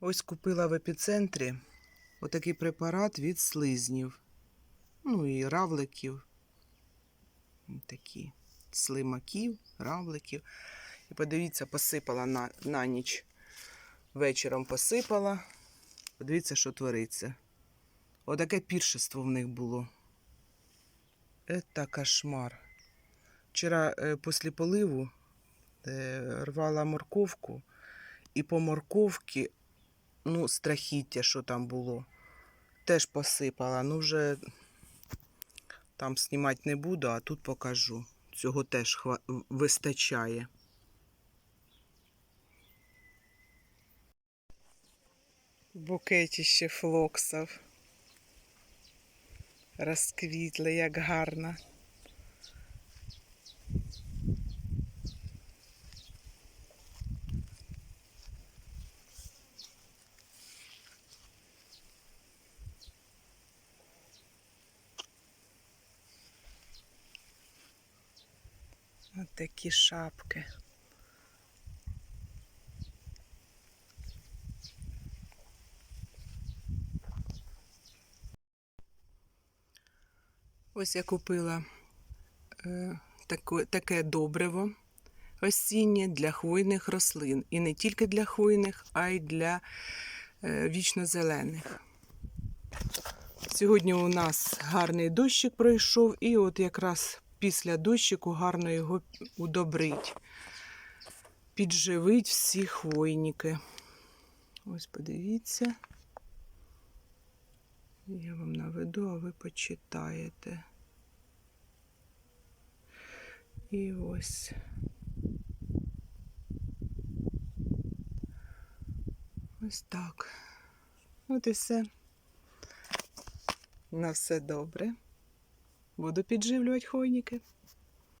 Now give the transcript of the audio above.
Ось купила в епіцентрі отакий препарат від слизнів. Ну і равликів. Такі слимаків, равликів. І подивіться, посипала на, на ніч. Вечором посипала. Подивіться, що твориться. Отаке піршество в них було. Це кошмар. Вчора е, після поливу е, рвала морковку, і по морковці, ну, страхіття, що там було, теж посипала. Ну, вже там знімати не буду, а тут покажу. Цього теж хва... вистачає. Букетіще флоксів. Розквітли, як гарно. Ось такі шапки. Ось я купила е, таке, таке добриво осіннє для хвойних рослин. І не тільки для хвойних, а й для е, вічнозелених. Сьогодні у нас гарний дощик пройшов, і от якраз після дощику гарно його удобрить, підживить всі хвойники. Ось подивіться. Я вам наведу, а ви почитаєте. І ось. Ось так. От і все. На все добре. Буду підживлювати хвойники.